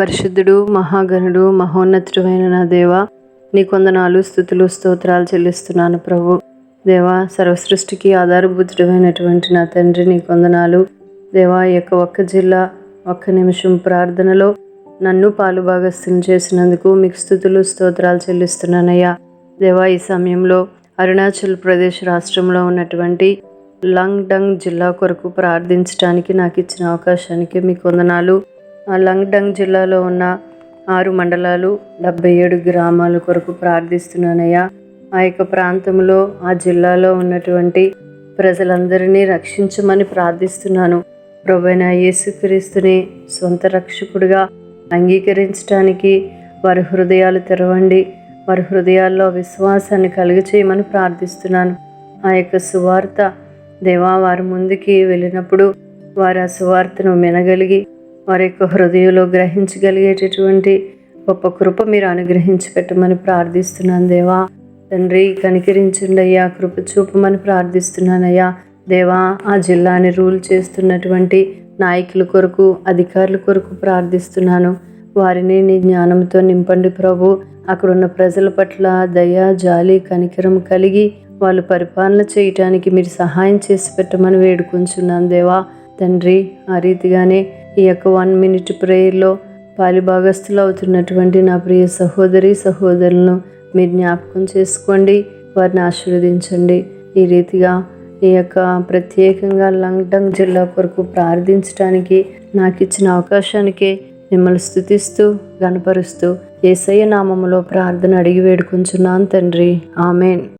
పరిశుద్ధుడు మహాగణుడు మహోన్నతుడైన నా దేవ నీ కొందనాలు స్థుతులు స్తోత్రాలు చెల్లిస్తున్నాను ప్రభు. దేవా సర్వసృష్టికి ఆధారభూతుడమైనటువంటి నా తండ్రి నీ కొందనాలు. దేవా ఈ యొక్క ఒక్క జిల్లా ఒక్క నిమిషం ప్రార్థనలో నన్ను పాలు భాగస్థం చేసినందుకు మీకు స్థుతులు స్తోత్రాలు చెల్లిస్తున్నానయ్యా. దేవా ఈ సమయంలో అరుణాచల్ ప్రదేశ్ రాష్ట్రంలో ఉన్నటువంటి లంగ్ డంగ్ జిల్లా కొరకు ప్రార్థించడానికి నాకు ఇచ్చిన అవకాశానికి మీకు వందనాలు ఆ లంగ్ డంగ్ జిల్లాలో ఉన్న ఆరు మండలాలు డెబ్బై ఏడు గ్రామాల కొరకు ప్రార్థిస్తున్నానయ్యా. ఆ యొక్క ప్రాంతంలో ఆ జిల్లాలో ఉన్నటువంటి ప్రజలందరినీ రక్షించమని ప్రార్థిస్తున్నాను. ప్రభైన యేసుక్రీస్తుని సొంత రక్షకుడిగా అంగీకరించడానికి వారి హృదయాలు తెరవండి. వారి హృదయాల్లో విశ్వాసాన్ని కలిగచేయమని ప్రార్థిస్తున్నాను. ఆ యొక్క సువార్త దేవా వారి ముందుకి వెళ్ళినప్పుడు వారు ఆ సువార్తను వినగలిగి వారి యొక్క హృదయంలో గ్రహించగలిగేటటువంటి గొప్ప కృప మీరు అనుగ్రహించి పెట్టమని ప్రార్థిస్తున్నాను దేవా. తండ్రి కనికరించండి అయ్యా. కృప చూపమని ప్రార్థిస్తున్నానయ్యా. దేవా ఆ జిల్లాని రూల్ చేస్తున్నటువంటి నాయకుల కొరకు అధికారుల కొరకు ప్రార్థిస్తున్నాను. వారిని నీ జ్ఞానంతో నింపండి ప్రభు. అక్కడున్న ప్రజల పట్ల దయ జాలి కనికరం కలిగి వాళ్ళు పరిపాలన చేయటానికి మీరు సహాయం చేసి పెట్టమని వేడుకుంటున్నాను దేవా. తండ్రి ఆ రీతిగానే ఈ యొక్క వన్ మినిట్ ప్రేయర్లో పాలిభాగస్తులు అవుతున్నటువంటి నా ప్రియ సహోదరి సహోదరులను మీరు జ్ఞాపకం చేసుకోండి వారిని ఆశీర్వదించండి. ఈ రీతిగా ఈ యొక్క ప్రత్యేకంగా లంగ్డంగ్ జిల్లా కొరకు ప్రార్థించడానికి నాకు ఇచ్చిన అవకాశానికి మిమ్మల్ని స్థుతిస్తూ గనపరుస్తూ ఏసయ్య నామములో ప్రార్థన అడిగి వేడుకుంటున్నాను తండ్రి. ఆమెన్.